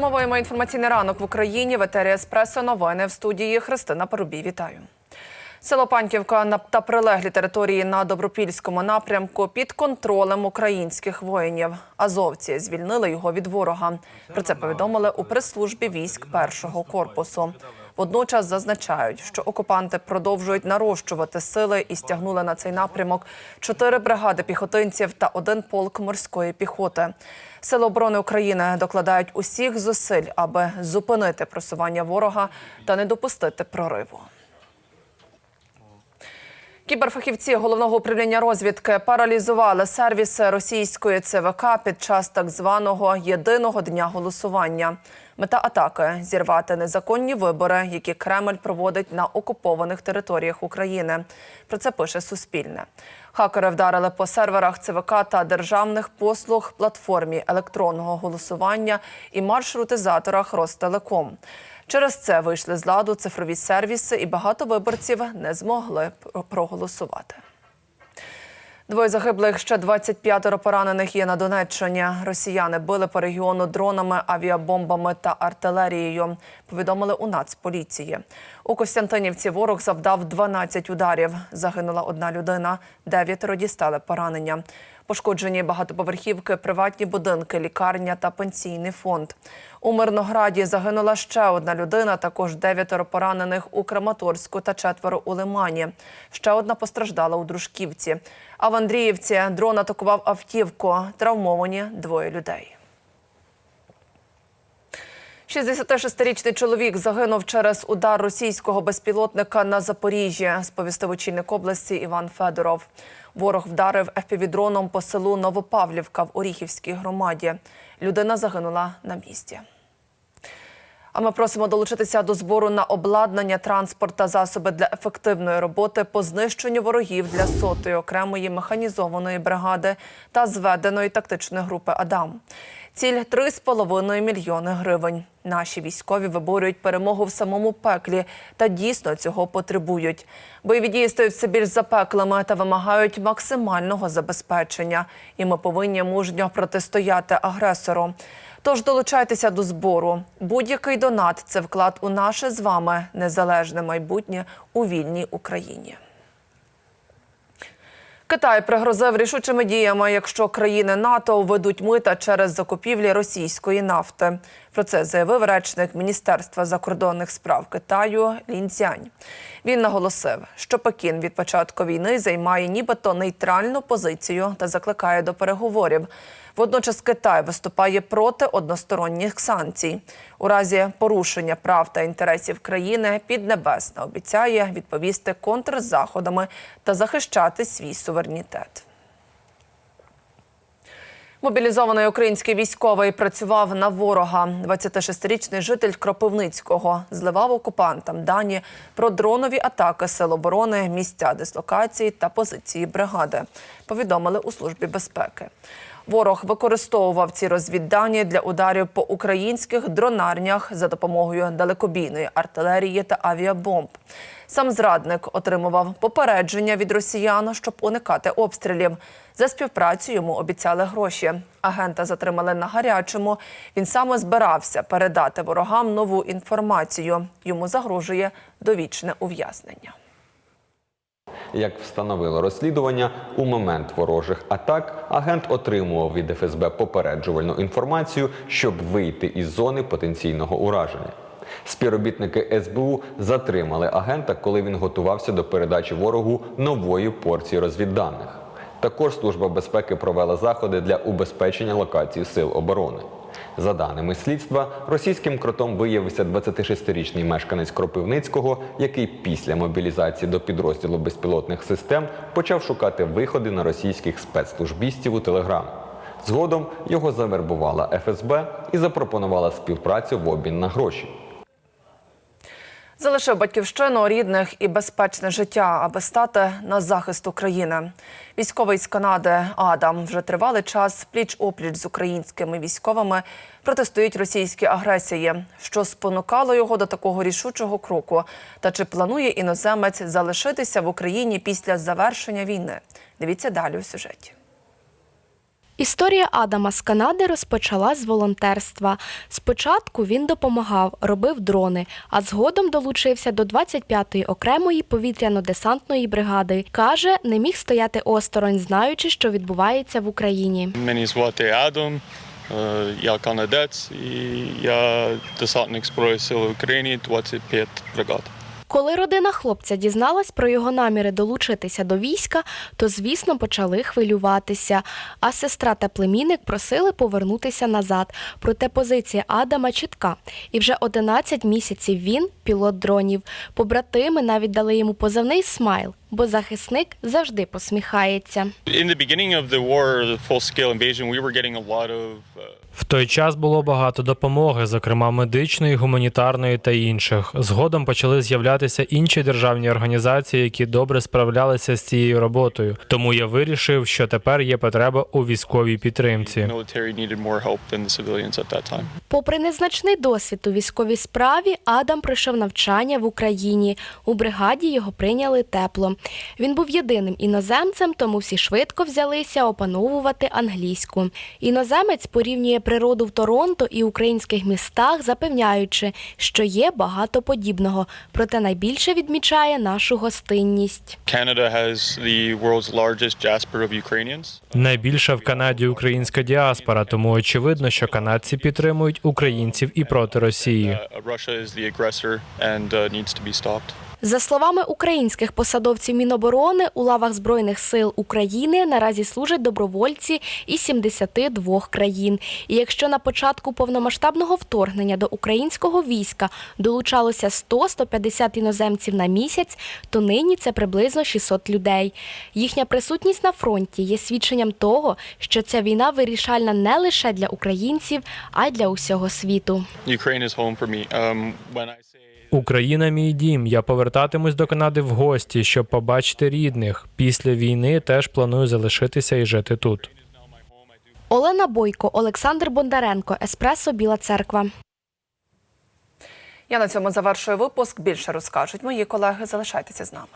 Підсумовуємо інформаційний ранок в Україні. В етері Еспресо новини в студії Христина Порубій. Вітаю. Село Панківка на- та прилеглі території на Добропільському напрямку під контролем українських воїнів. Азовці звільнили його від ворога. Про це повідомили у прес-службі військ першого корпусу. Водночас зазначають, що окупанти продовжують нарощувати сили і стягнули на цей напрямок чотири бригади піхотинців та один полк морської піхоти. Сили оборони України докладають усіх зусиль, аби зупинити просування ворога та не допустити прориву. Кіберфахівці головного управління розвідки паралізували сервіси російської ЦВК під час так званого єдиного дня голосування. Мета атаки зірвати незаконні вибори, які Кремль проводить на окупованих територіях України. Про це пише Суспільне. Хакери вдарили по серверах ЦВК та державних послуг платформі електронного голосування і маршрутизаторах Ростелеком. Через це вийшли з ладу цифрові сервіси, і багато виборців не змогли проголосувати. Двоє загиблих, ще 25 поранених є на Донеччині. Росіяни били по регіону дронами, авіабомбами та артилерією. Повідомили у Нацполіції. У Костянтинівці ворог завдав 12 ударів. Загинула одна людина, дев'ятеро дістали поранення. Пошкоджені багатоповерхівки, приватні будинки, лікарня та пенсійний фонд. У Мирнограді загинула ще одна людина, також дев'ятеро поранених у Краматорську та четверо у Лимані. Ще одна постраждала у Дружківці. А в Андріївці дрон атакував автівку. Травмовані двоє людей. 66-річний чоловік загинув через удар російського безпілотника на Запоріжжі, сповістив очільник області Іван Федоров. Ворог вдарив ФПВ-дроном по селу Новопавлівка в Оріхівській громаді. Людина загинула на місці. А ми просимо долучитися до збору на обладнання, транспорт та засоби для ефективної роботи по знищенню ворогів для сотої окремої механізованої бригади та зведеної тактичної групи Адам. Ціль 3,5 мільйони гривень. Наші військові виборюють перемогу в самому пеклі та дійсно цього потребують. Бойові дії стають все більш запеклими та вимагають максимального забезпечення. І ми повинні мужньо протистояти агресору. Тож долучайтеся до збору. Будь-який донат це вклад у наше з вами незалежне майбутнє у вільній Україні. Китай пригрозив рішучими діями, якщо країни НАТО введуть мита через закупівлі російської нафти. Про це заявив речник Міністерства закордонних справ Китаю Лін Цянь. Він наголосив, що Пекін від початку війни займає нібито нейтральну позицію та закликає до переговорів. Водночас Китай виступає проти односторонніх санкцій. У разі порушення прав та інтересів країни Піднебесна обіцяє відповісти контрзаходами та захищати свій суверенітет. Мобілізований український військовий працював на ворога. 26-річний житель Кропивницького зливав окупантам дані про дронові атаки сил оборони, місця дислокації та позиції бригади. Повідомили у службі безпеки. Ворог використовував ці розвіддані для ударів по українських дронарнях за допомогою далекобійної артилерії та авіабомб. Сам зрадник отримував попередження від росіян, щоб уникати обстрілів. За співпрацю йому обіцяли гроші. Агента затримали на гарячому. Він саме збирався передати ворогам нову інформацію. Йому загрожує довічне ув'язнення. Як встановило розслідування, у момент ворожих атак агент отримував від ФСБ попереджувальну інформацію, щоб вийти із зони потенційного ураження. Співробітники СБУ затримали агента, коли він готувався до передачі ворогу нової порції розвідданих. Також Служба безпеки провела заходи для убезпечення локації сил оборони. За даними слідства, російським кротом виявився 26-річний мешканець Кропивницького, який після мобілізації до підрозділу безпілотних систем почав шукати виходи на російських спецслужбістів у Телеграм. Згодом його завербувала ФСБ і запропонувала співпрацю в обмін на гроші. Залишив батьківщину рідних і безпечне життя, аби стати на захист України. Військовий з Канади Адам вже тривалий час пліч опліч з українськими військовими протистоїть російській агресії, що спонукало його до такого рішучого кроку. Та чи планує іноземець залишитися в Україні після завершення війни? Дивіться далі у сюжеті. Історія Адама з Канади розпочалась з волонтерства. Спочатку він допомагав, робив дрони, а згодом долучився до 25-ї окремої повітряно-десантної бригади. Каже, не міг стояти осторонь, знаючи, що відбувається в Україні. Мені звати Адам, е, я канадець і я десантник Збройної Сили України 25 бригад. Коли родина хлопця дізналась про його наміри долучитися до війська, то звісно почали хвилюватися. А сестра та племінник просили повернутися назад. Проте позиція Адама чітка. І вже 11 місяців він пілот дронів. Побратими навіть дали йому позивний смайл, бо захисник завжди посміхається. В той час було багато допомоги, зокрема медичної, гуманітарної та інших. Згодом почали з'являтися інші державні організації, які добре справлялися з цією роботою. Тому я вирішив, що тепер є потреба у військовій підтримці. Попри незначний досвід у військовій справі, Адам пройшов навчання в Україні. У бригаді його прийняли тепло. Він був єдиним іноземцем, тому всі швидко взялися опановувати англійську. Іноземець порівнює природу в Торонто і українських містах, запевняючи, що є багато подібного. Проте найбільше відмічає нашу гостинність. Canada has the world's largest Jasper of Ukrainians. Найбільша в Канаді українська діаспора, тому очевидно, що канадці підтримують українців і проти Росії. За словами українських посадовців Міноборони, у лавах Збройних сил України наразі служать добровольці із 72 країн. І якщо на початку повномасштабного вторгнення до українського війська долучалося 100-150 іноземців на місяць, то нині це приблизно 600 людей. Їхня присутність на фронті є свідченням того, що ця війна вирішальна не лише для українців, а й для усього світу. Ukraine is home for me. Um, when I Україна мій дім. Я повертатимусь до Канади в гості, щоб побачити рідних. Після війни теж планую залишитися і жити тут. Олена Бойко, Олександр Бондаренко, Еспресо Біла Церква. Я на цьому завершую випуск. Більше розкажуть мої колеги. Залишайтеся з нами.